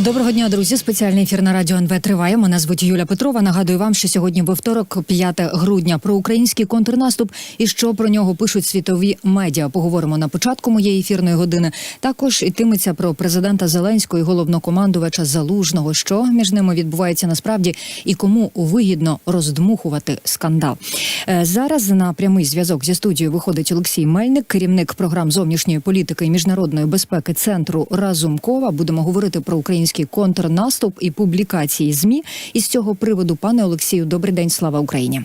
Доброго дня, друзі. Спеціальний ефір на радіо НВ триває. Мене звуть Юля Петрова. Нагадую вам, що сьогодні вівторок, 5 грудня, про український контрнаступ і що про нього пишуть світові медіа. Поговоримо на початку моєї ефірної години. Також йтиметься про президента Зеленського і головнокомандувача Залужного, що між ними відбувається насправді і кому вигідно роздмухувати скандал. Е, Зараз на прямий зв'язок зі студією виходить Олексій Мельник, керівник програм зовнішньої політики і міжнародної безпеки центру Разумкова. Будемо говорити про український контрнаступ і публікації змі. І з цього приводу, пане Олексію, добрий день, слава Україні.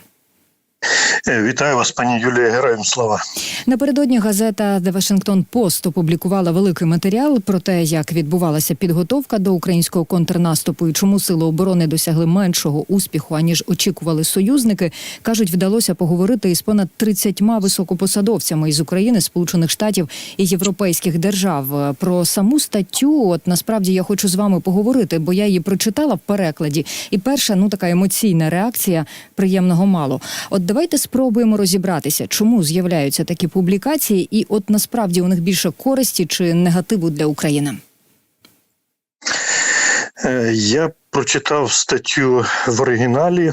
Е, Вітаю вас, пані Юлія. Героям слава. Напередодні газета The Washington Post опублікувала великий матеріал про те, як відбувалася підготовка до українського контрнаступу і чому сили оборони досягли меншого успіху аніж очікували союзники. кажуть, вдалося поговорити із понад 30 високопосадовцями із України, Сполучених Штатів і європейських держав. Про саму статтю, от насправді я хочу з вами поговорити, бо я її прочитала в перекладі. І перша ну така емоційна реакція приємного мало. От давайте спробуємо розібратися, чому з'являються такі публікації, і от насправді у них більше користі чи негативу для України. Е, Я прочитав статтю в оригіналі,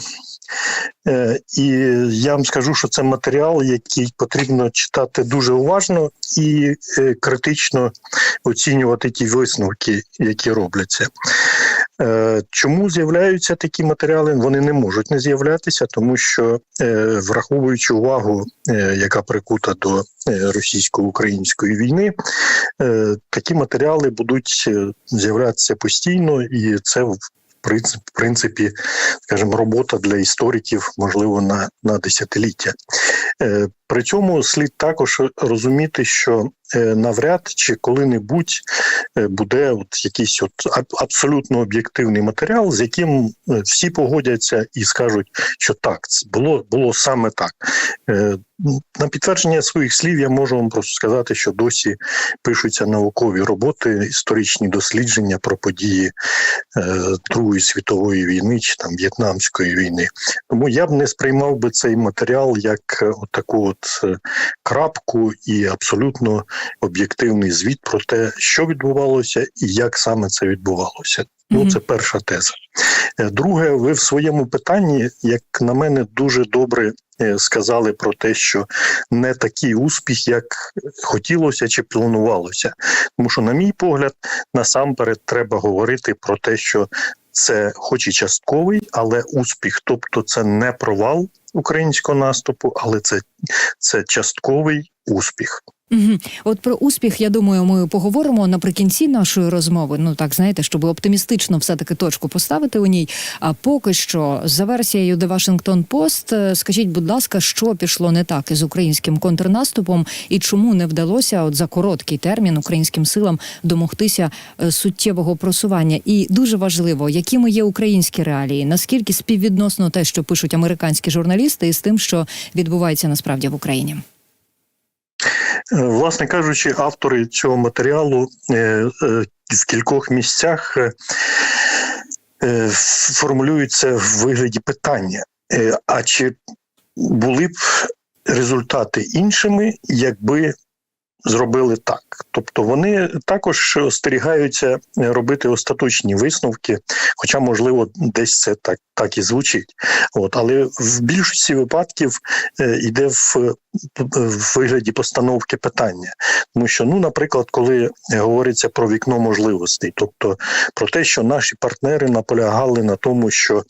е, і я вам скажу, що це матеріал, який потрібно читати дуже уважно і е, критично оцінювати ті висновки, які робляться. Е, Чому з'являються такі матеріали? Вони не можуть не з'являтися, тому що е, враховуючи увагу, е, яка прикута до російсько-української війни, такі матеріали будуть з'являтися постійно, і це в принцип- в принципі, скажімо, робота для істориків, можливо, на, на десятиліття. При цьому слід також розуміти, що навряд чи коли-небудь е, буде от якийсь от абсолютно об'єктивний матеріал, з яким е, всі погодяться і скажуть, що так, було, було саме так. Е, На підтвердження своїх слів я можу вам просто сказати, що досі пишуться наукові роботи, історичні дослідження про події е, Другої світової війни чи там В'єтнамської війни. Тому я б не сприймав би цей матеріал як е, от таку от е, крапку і абсолютно об'єктивний звіт про те, що відбувалося і як саме це відбувалося. Ну, це перша теза. Е, Друге, ви в своєму питанні, як на мене, дуже добре е, сказали про те, що не такий успіх, як хотілося чи планувалося. Тому що, на мій погляд, насамперед треба говорити про те, що це, хоч і частковий, але успіх. Тобто, це не провал українського наступу, але це, це частковий успіх. Угу. От про успіх, я думаю, ми поговоримо наприкінці нашої розмови. Ну так знаєте, щоб оптимістично все таки точку поставити у ній. А поки що, за версією The Washington Post, е, скажіть, будь ласка, що пішло не так із українським контрнаступом, і чому не вдалося от за короткий термін українським силам домогтися е, суттєвого просування? І дуже важливо, якими є українські реалії, наскільки співвідносно те, що пишуть американські журналісти, із тим, що відбувається насправді в Україні. Е, Власне кажучи, автори цього матеріалу е, е, в кількох місцях формулюють це в вигляді питання. А чи були б результати іншими, якби зробили так? Тобто вони також остерігаються робити остаточні висновки, хоча, можливо, десь це так, так і звучить. От, але в більшості випадків е, йде в, в вигляді постановки питання. Тому що, ну, наприклад, коли говориться про вікно можливостей, тобто про те, що наші партнери наполягали на тому, що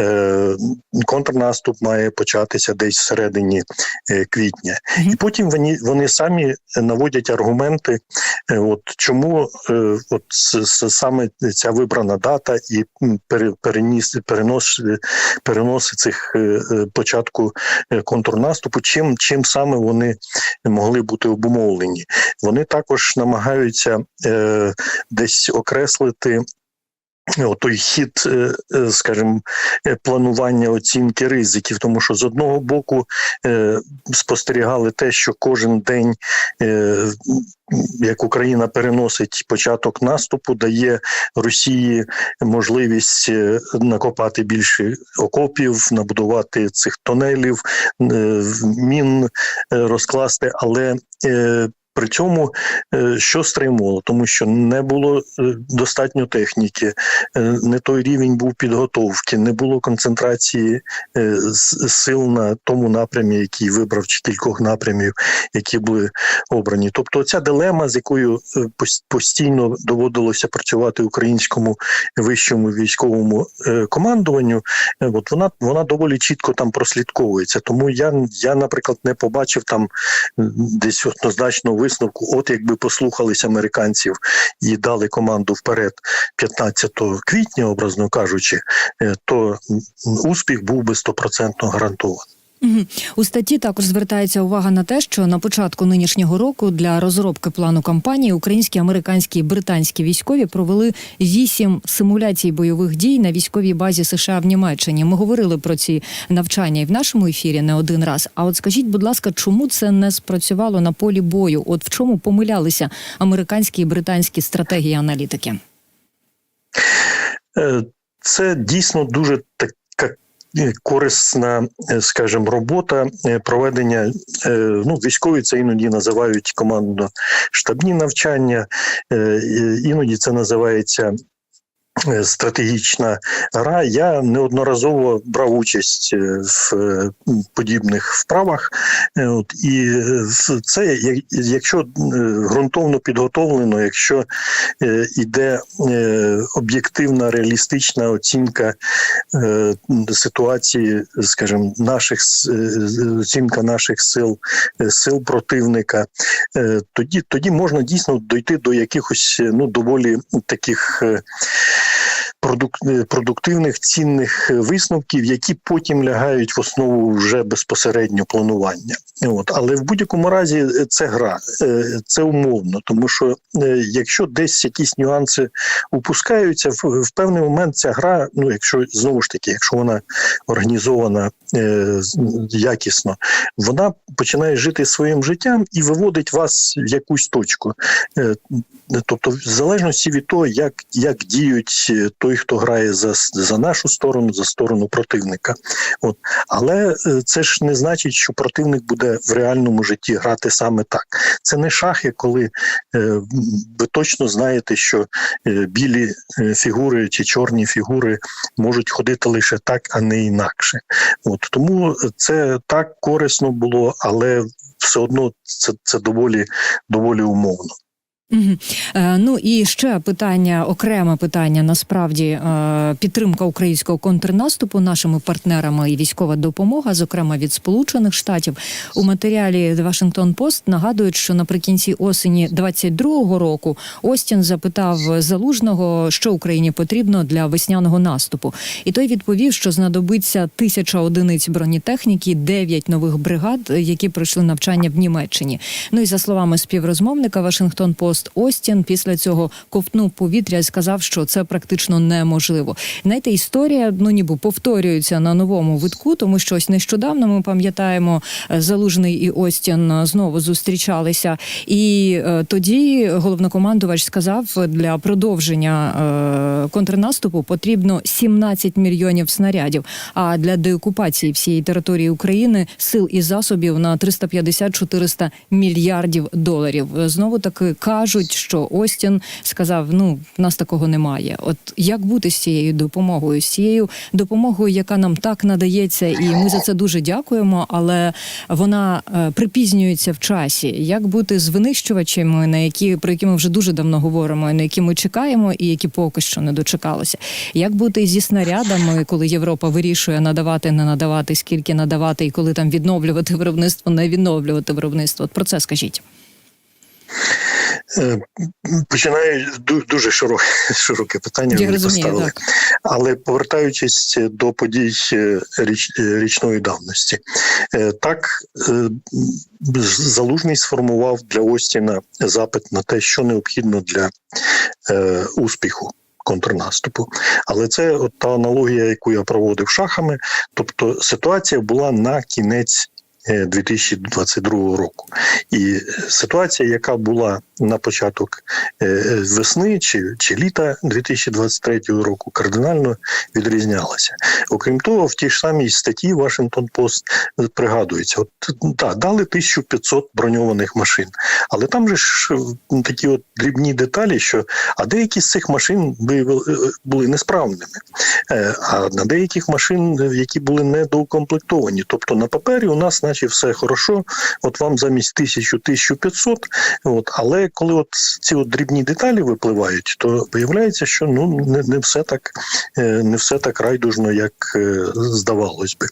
е, контрнаступ має початися десь всередині е, квітня, і потім вони, вони самі наводять аргументи, е, от чому е, от саме ця вибрана дата і переніс перенос переноси цих е, початку контрнаступу, чим чим саме вони могли бути обумовлені. Вони також намагаються десь окреслити. Той хід, е, е, скажімо, е, планування оцінки ризиків, тому що з одного боку спостерігали те, що кожен день, як Україна переносить початок наступу, дає Росії можливість накопати більше окопів, набудувати цих тунелів, е, мін розкласти, але При цьому е, що стримувало, тому що не було е, достатньо техніки, е, не той рівень був підготовки, не було концентрації сил на тому напрямі, який вибрав, чи кількох напрямів, які були обрані. Тобто, ця дилема, з якою постійно доводилося працювати українському вищому військовому командуванню, от вона вона доволі чітко там прослідковується. Тому я, я, наприклад, не побачив там десь однозначно висновку. От якби послухались американців і дали команду вперед 15 квітня, образно кажучи, е, то успіх був би стопроцентно гарантований. У статті також звертається увага на те, що на початку нинішнього року для розробки плану кампанії українські, американські і британські військові провели вісім симуляцій бойових дій на військовій базі США в Німеччині. Ми говорили про ці навчання і в нашому ефірі не один раз. А от скажіть, будь ласка, чому це не спрацювало на полі бою? От в чому помилялися американські і британські стратегії аналітики? Е, Це дійсно дуже така е, корисна, скажем, скажімо, робота е, проведення. е, Ну, військові це іноді називають командно-штабні навчання, е, е, іноді це називається. Е, Стратегічна гра. Я неодноразово брав участь е, в е, подібних вправах. От і це якщо ґрунтовно підготовлено, якщо е, іде е, об'єктивна реалістична оцінка ситуації, скажімо, наших оцінка наших сил, сил противника, тоді, тоді можна дійсно дойти до якихось ну доволі таких. Е, продуктивних цінних е, висновків, які потім лягають в основу вже безпосередньо планування. От але в будь-якому разі е, це гра, це умовно, тому що якщо десь якісь нюанси упускаються, в, певний момент ця гра, ну якщо знову ж таки, якщо вона організована якісно, вона починає жити своїм життям і виводить вас в якусь точку. Тобто, в залежності від того, як, як діють е, той, хто грає за, за нашу сторону, за сторону противника. От. Але е, це ж не значить, що противник буде в реальному житті грати саме так. Це не шахи, коли е, ви точно знаєте, що е, білі е, фігури чи чорні фігури можуть ходити лише так, а не інакше. От. Тому це так корисно було, але все одно це, це доволі, доволі умовно. Мгм. Е, ну і ще питання, окреме питання. Насправді е, підтримка українського контрнаступу нашими партнерами і військова допомога, зокрема від Сполучених Штатів. У матеріалі Washington Post нагадують, що наприкінці осені 22-го року Остін запитав залужного, що Україні потрібно для весняного наступу. І той відповів, що знадобиться тисяча одиниць бронетехніки, дев'ять нових бригад, які пройшли навчання в Німеччині. Ну і за словами співрозмовника Вашингтон Пост Остін після цього ковтнув повітря і сказав, що це практично неможливо. Знаєте, історія ну ніби повторюється на новому витку, тому що ось нещодавно ми пам'ятаємо, е, Залужний і Остін е, знову зустрічалися. І е, тоді головнокомандувач сказав, для продовження контрнаступу потрібно 17 мільйонів снарядів. А для деокупації всієї території України сил і засобів на 350-400 мільярдів доларів. Знову таки кажуть, що Остін сказав: ну в нас такого немає. От як бути з цією допомогою, з цією допомогою, яка нам так надається, і ми за це дуже дякуємо, але вона е, припізнюється в часі. Як бути з винищувачами, на які про які ми вже дуже давно говоримо, на які ми чекаємо, і які поки що не дочекалися? Як бути зі снарядами, коли Європа вирішує надавати, не надавати, скільки надавати, і коли там відновлювати виробництво, не відновлювати виробництво? От про це скажіть. Е, Починаю дуже широке, широке питання. Я розумію, поставили. так. Але повертаючись до подій е, річ, е, річної давності, так залужний сформував для Остіна запит на те, що необхідно для успіху. Контрнаступу, але це от та аналогія, яку я проводив шахами. Тобто ситуація була на кінець 2022 року. І е, ситуація, яка була на початок е, е, весни чи, чи літа 2023 року, кардинально відрізнялася. Окрім того, в тій ж самій статті Washington Post пригадується: от так, дали 1500 броньованих машин, але там же ж е, такі от дрібні деталі, що а деякі з цих машин е, були несправними, Е, а на деяких машин, е, які були недоукомплектовані. Тобто на папері у нас, наче все хорошо, от вам замість 1000-1500, от, але коли от ці от дрібні деталі випливають, то виявляється, що ну не, не все так е, не все так райдужно, як е, здавалось би.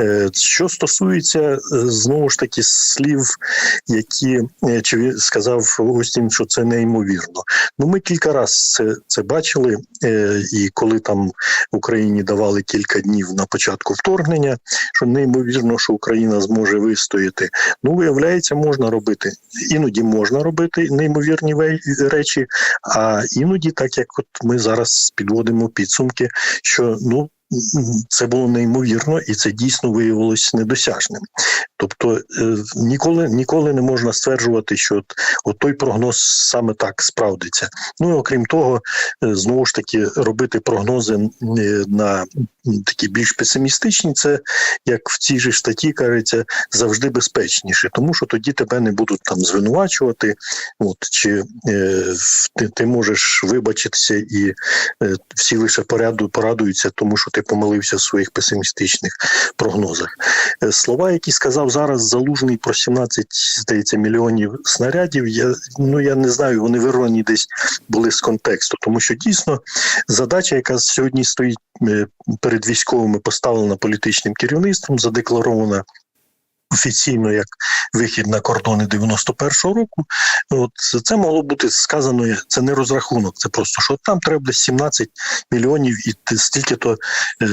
Е, Що стосується знову ж таки слів, які чи сказав Остін, що це неймовірно. Ну ми кілька разів це, це бачили, і коли там Україні давали кілька днів на початку вторгнення, що неймовірно, що Україна зможе вистояти. Ну, виявляється, можна робити. Іноді можна робити неймовірні речі, а іноді, так як от ми зараз підводимо підсумки, що ну. Це було неймовірно, і це дійсно виявилось недосяжним. Тобто е, ніколи ніколи не можна стверджувати, що от, от той прогноз саме так справдиться. Ну і окрім того, е, знову ж таки робити прогнози е, на такі більш песимістичні, це як в цій же статті кажеться, завжди безпечніше, тому що тоді тебе не будуть там звинувачувати. От чи е, ти, ти можеш вибачитися, і е, всі лише пораду порадуються, тому що ти помилився в своїх песимістичних прогнозах. Е, Слова, які сказав зараз залужний про 17, здається, мільйонів снарядів. Я ну я не знаю, вони вирвані десь були з контексту, тому що дійсно задача, яка сьогодні стоїть е, перед військовими, поставлена політичним керівництвом, задекларована офіційно як вихід на кордони 91-го року. От це- могло бути сказано. Це не розрахунок, це просто що там треба 17 мільйонів і ти- стільки-то е,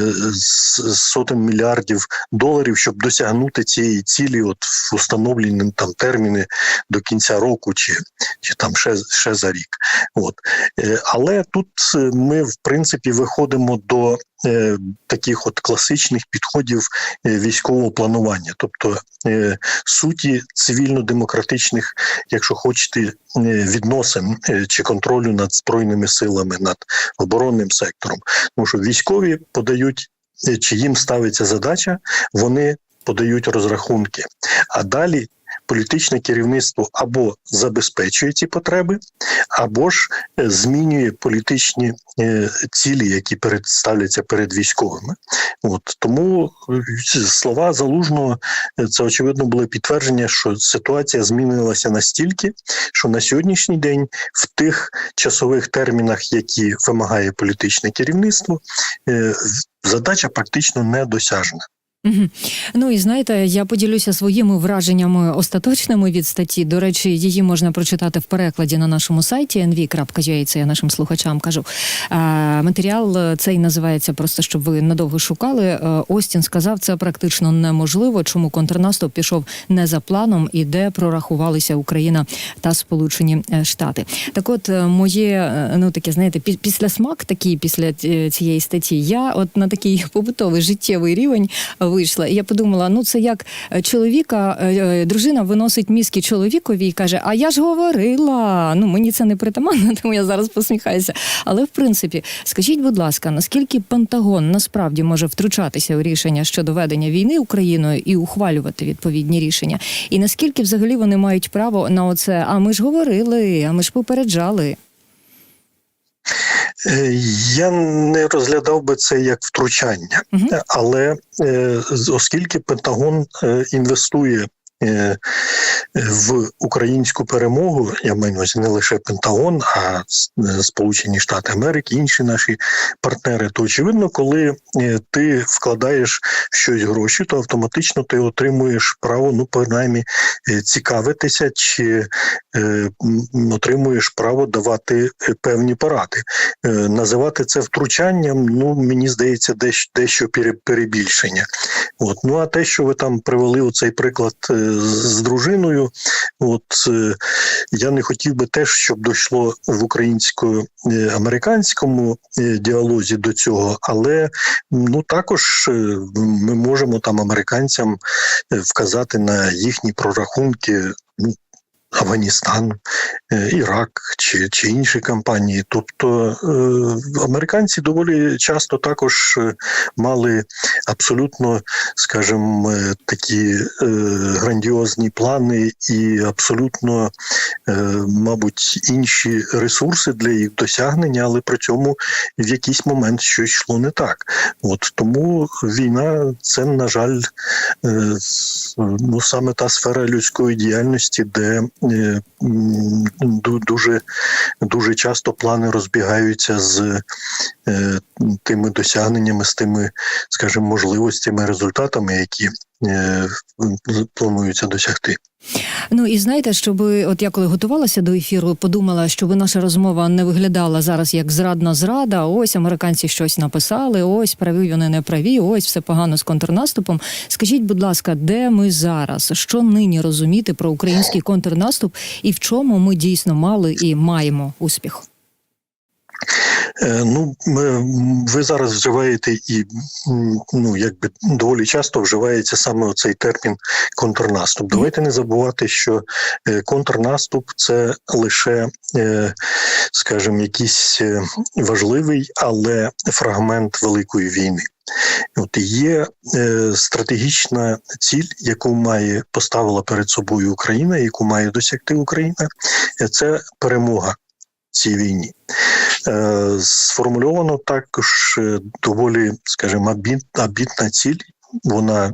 сотень мільярдів доларів, щоб досягнути цієї цілі, от в установлені там терміни до кінця року, чи, чи там ще, ще за рік. От. Е, Але тут е, ми, в принципі, виходимо до е, таких от класичних підходів е, військового планування, тобто суті цивільно-демократичних, якщо хочете, е, відносин е, чи контролю над збройними силами, над оборонним сектором. Тому що військові подають, е, чи їм ставиться задача, вони подають розрахунки. А далі політичне керівництво або забезпечує ці потреби, або ж е, змінює політичні е, цілі, які представляться перед військовими. От тому е, слова залужного це очевидно було підтвердження, що ситуація змінилася настільки, що на сьогоднішній день в тих часових термінах, які вимагає політичне керівництво, задача практично недосяжна. Ну і знаєте, я поділюся своїми враженнями остаточними від статті. До речі, її можна прочитати в перекладі на нашому сайті nv.ua, це я нашим слухачам кажу. Е, матеріал е, цей називається просто, щоб ви надовго шукали. Е, Остін сказав, це практично неможливо, чому контрнаступ пішов не за планом і де прорахувалися Україна та Сполучені е, Штати. Так, от моє ну таке, знаєте, пі- після смак такий після цієї статті. Я от на такий побутовий життєвий рівень вийшла. І я подумала: ну це як е, чоловіка, е, е, дружина виносить мізки чоловікові і каже: А я ж говорила. Ну мені це не притаманно, тому я зараз посміхаюся. Але в принципі, скажіть, будь ласка, наскільки Пентагон насправді може втручатися у рішення щодо ведення війни Україною і ухвалювати відповідні рішення? І наскільки взагалі вони мають право на оце? А ми ж говорили, а ми ж попереджали. Е, Я не розглядав би це як втручання, але е, оскільки Пентагон е, інвестує в українську перемогу, я маю не лише Пентагон, а е, Сполучені Штати Америки, інші наші партнери, то очевидно, коли е, ти вкладаєш в щось гроші, то автоматично ти отримуєш право, ну принаймні, е, цікавитися чи е, отримуєш право давати е, певні поради. Е, Називати це втручанням, ну мені здається, дещо, дещо перебільшення. От. Ну а те, що ви там привели оцей приклад е, з дружиною, от е, я не хотів би теж, щоб дійшло в українсько-американському е, діалозі до цього, але ну також е, ми можемо там американцям е, вказати на їхні прорахунки. Ну, Афганістан, е, Ірак чи, чи інші кампанії. Тобто е, американці доволі часто також е, мали абсолютно, скажімо, такі грандіозні плани і абсолютно, мабуть, інші ресурси для їх досягнення, але при цьому в якийсь момент щось йшло не так. От тому війна це, на жаль, ну саме та сфера людської діяльності, де е, дуже, дуже часто плани розбігаються з е, тими досягненнями, з тими, скажімо, можливостями, результатами, які е, плануються досягти. Ну і знаєте, щоб от я коли готувалася до ефіру, подумала, щоб наша розмова не виглядала зараз як зрадна зрада. Ось американці щось написали, ось праві вони не праві, ось все погано з контрнаступом. Скажіть, будь ласка, де ми зараз? Що нині розуміти про український контрнаступ і в чому ми дійсно мали і маємо успіх? Е, Ну, ви зараз вживаєте і ну якби доволі часто вживається саме цей термін контрнаступ. Давайте не забувати, що е, контрнаступ це лише, е, скажімо, якийсь важливий, але фрагмент великої війни. От є е, стратегічна ціль, яку має поставила перед собою Україна, яку має досягти Україна, це перемога цій війні. Е, сформульовано також е, доволі, скажімо, амбіт, амбітна ціль. Вона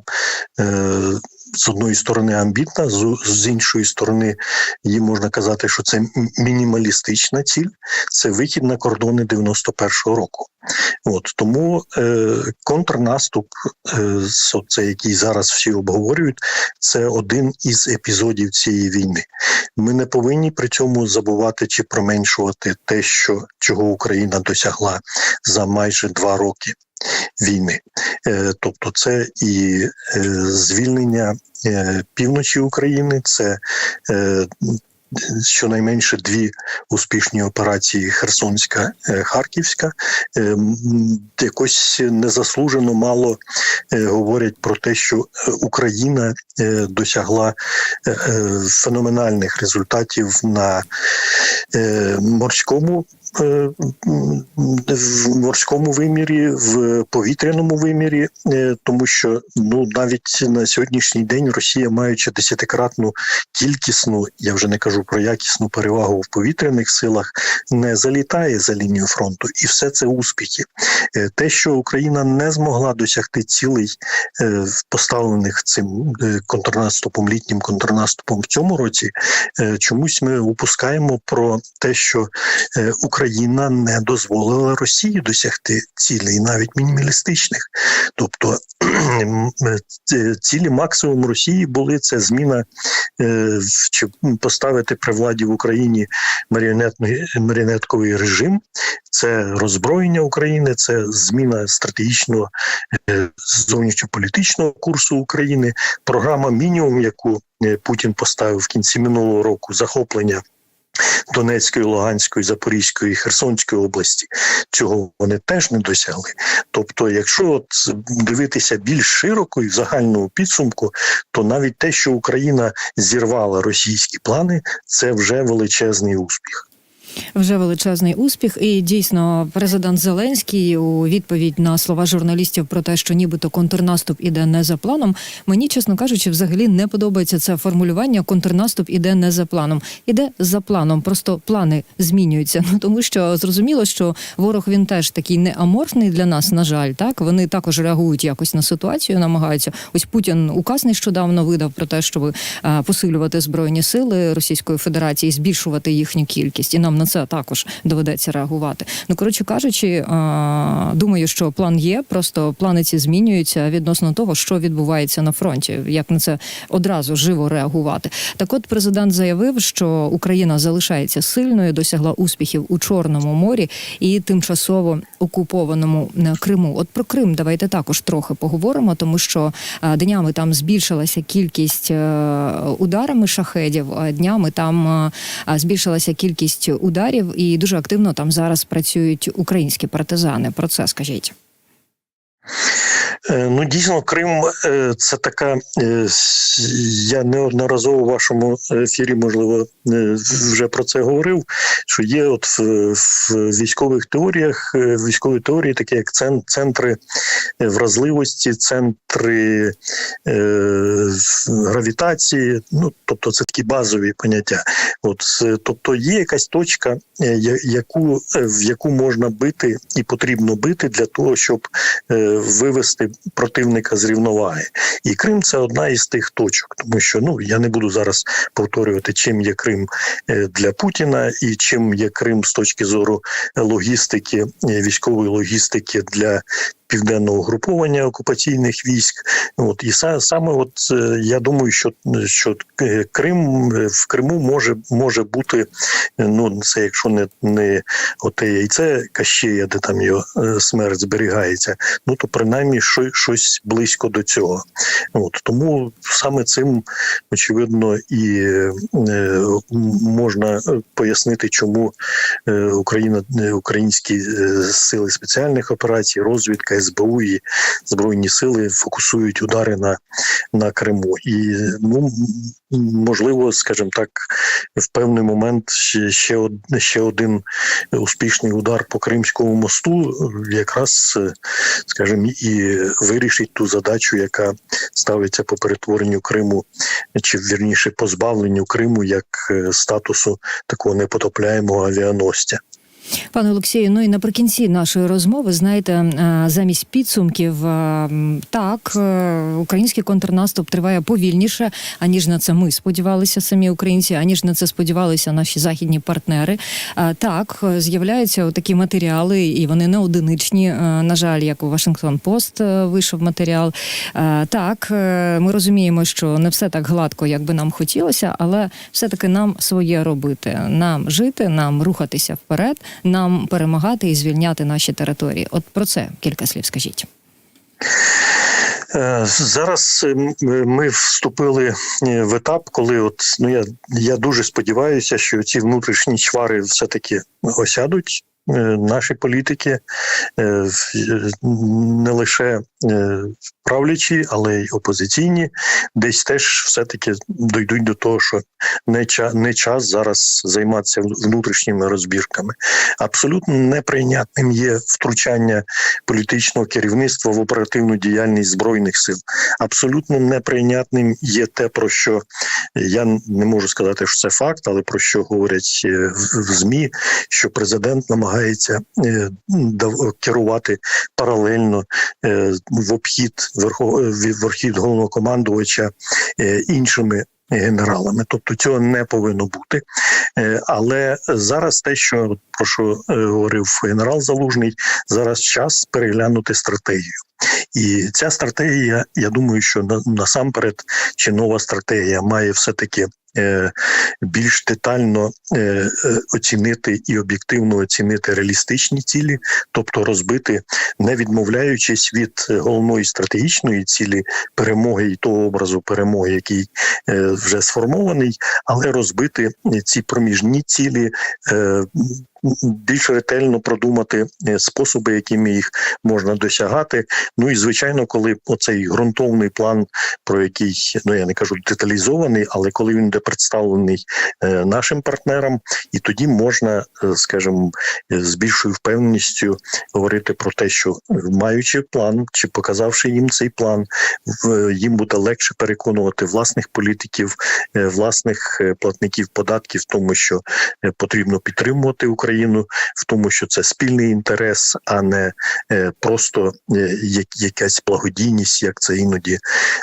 е, з одної сторони амбітна, з, іншої сторони, її можна казати, що це мінімалістична ціль. Це вихід на кордони 91-го року. От тому е, контрнаступ, е, це який зараз всі обговорюють, це один із епізодів цієї війни. Ми не повинні при цьому забувати чи променшувати те, що чого Україна досягла за майже два роки війни. Е, Тобто, це і е, звільнення е, півночі України, це щонайменше дві успішні операції Херсонська, Харківська. Якось незаслужено мало говорять про те, що Україна досягла феноменальних результатів на морському. Е, В морському вимірі, в повітряному вимірі, е, тому що ну навіть на сьогоднішній день Росія, маючи десятикратну кількісну, я вже не кажу про якісну перевагу в повітряних силах, не залітає за лінію фронту, і все це успіхи. Е, Те, що Україна не змогла досягти цілей, поставлених цим контрнаступом, літнім контрнаступом в цьому році, чомусь ми упускаємо про те, що е, Україна не дозволила Росії досягти цілей, навіть мінімалістичних. Тобто е, цілі максимум Росії були це зміна е, чи поставити при владі в Україні маріонетковий режим, це роззброєння України, це зміна стратегічного е, зовнішньополітичного курсу України. Програма мінімум, яку е, Путін поставив в кінці минулого року, захоплення. Донецької, Луганської, Запорізької, Херсонської області цього вони теж не досягли. Тобто, якщо от дивитися більш широко і в загальному підсумку, то навіть те, що Україна зірвала російські плани, це вже величезний успіх. Вже величезний успіх, і дійсно президент Зеленський у відповідь на слова журналістів про те, що нібито контрнаступ іде не за планом. Мені, чесно кажучи, взагалі не подобається це формулювання. Контрнаступ іде не за планом. Іде за планом, просто плани змінюються. Ну тому що зрозуміло, що ворог він теж такий не аморфний для нас. На жаль, так вони також реагують якось на ситуацію, намагаються. Ось Путін указ нещодавно видав про те, щоб е, посилювати збройні сили Російської Федерації, збільшувати їхню кількість, і нам на це також доведеться реагувати. Ну коротше кажучи, е, думаю, що план є. Просто плани ці змінюються відносно того, що відбувається на фронті. Як на це одразу живо реагувати? Так, от президент заявив, що Україна залишається сильною, досягла успіхів у Чорному морі і тимчасово окупованому е, Криму. От про Крим давайте також трохи поговоримо, тому що е, днями там збільшилася кількість ударами шахедів. Днями там збільшилася кількість ударів, і дуже активно там зараз працюють українські партизани. Про це скажіть. Е, Ну, дійсно, Крим е, це така. е, Я неодноразово в вашому ефірі, можливо, вже про це говорив. Що є от в, в військових теоріях, е, військові теорії, такі як центри вразливості, центри е, гравітації. Ну, тобто, це такі базові поняття. От, тобто, є якась точка, яку, в яку можна бити і потрібно бити для того, щоб е, вивести противника з рівноваги. І Крим це одна із тих точок, тому що ну я не буду зараз повторювати, чим є Крим е, для Путіна і чим є Крим з точки зору логістики, е, військової логістики для. Південного угруповання окупаційних військ, от і са- саме, от е, я думаю, що що е, Крим е, в Криму може може бути ну це якщо не не оте яйце Кащея, де там його смерть зберігається, ну то принаймні що, щось близько до цього. От тому саме цим очевидно і можна пояснити, чому Україна, українські сили спеціальних операцій, розвідка, СБУ і збройні сили фокусують удари на, на Криму. І ну можливо, скажімо так, в певний момент ще ще, ще один успішний удар по Кримському мосту, якраз, е, скажімо, і вирішить ту задачу, яка ставиться по перетворенню Криму, чи вірніше позбавленню Криму як е, статусу такого непотопляємого авіаносця. Пане Олексію, ну і наприкінці нашої розмови, знаєте, е, замість підсумків, е, так, е, український контрнаступ триває повільніше, аніж на це ми сподівалися, самі українці, аніж на це сподівалися наші західні партнери. Так, з'являються такі матеріали, і вони не одиничні. На жаль, як у Вашингтон Пост вийшов матеріал. Так, ми розуміємо, що не все так гладко, як би нам хотілося, але все-таки нам своє робити, нам жити, нам рухатися вперед, нам перемагати і звільняти наші території. От про це кілька слів скажіть. Е, Зараз е, ми вступили е, в етап, коли от ну я, я дуже сподіваюся, що ці внутрішні чвари все-таки осядуть. е, Наші політики не лише правлячі, але й опозиційні, десь теж все-таки дійдуть до того, що не час, не час зараз займатися внутрішніми розбірками. Абсолютно неприйнятним є втручання політичного керівництва в оперативну діяльність збройних сил. Абсолютно неприйнятним є те, про що я не можу сказати, що це факт, але про що говорять е, в змі, що президент намагається е, керувати паралельно е, в обхід верхов... в обхід головнокомандувача е, іншими. Генералами, тобто цього не повинно бути. Е, Але зараз те, що про що е, говорив генерал Залужний, зараз час переглянути стратегію. І ця стратегія, я думаю, що на, насамперед чи нова стратегія має все таки. Е, Більш детально е, е, оцінити і об'єктивно оцінити реалістичні цілі, тобто розбити, не відмовляючись від головної стратегічної цілі перемоги і того образу перемоги, який вже сформований, але розбити ці проміжні цілі. Більш ретельно продумати е, способи, якими їх можна досягати. Ну і звичайно, коли оцей ґрунтовний план, про який ну я не кажу деталізований, але коли він буде представлений е, нашим партнерам, і тоді можна, е, скажімо, з більшою впевненістю говорити про те, що маючи план чи показавши їм цей план, їм буде легше переконувати власних політиків, власних платників податків, в тому, що потрібно підтримувати Україну, в тому, що це спільний інтерес, а не е, просто е, якась благодійність, як це іноді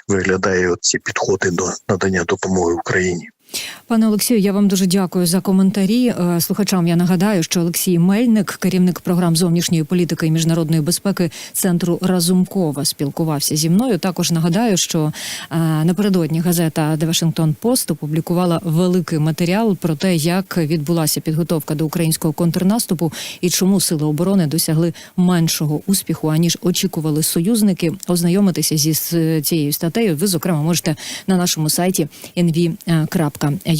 виглядає. Ці підходи до надання допомоги Україні. Пане Олексію, я вам дуже дякую за коментарі. Е, Слухачам я нагадаю, що Олексій Мельник, керівник програм зовнішньої політики і міжнародної безпеки центру Разумкова, спілкувався зі мною. Також нагадаю, що е, напередодні газета The Washington Post опублікувала великий матеріал про те, як відбулася підготовка до українського контрнаступу і чому сили оборони досягли меншого успіху аніж очікували союзники. Ознайомитися зі цією статтею ви зокрема можете на нашому сайті nv.ua.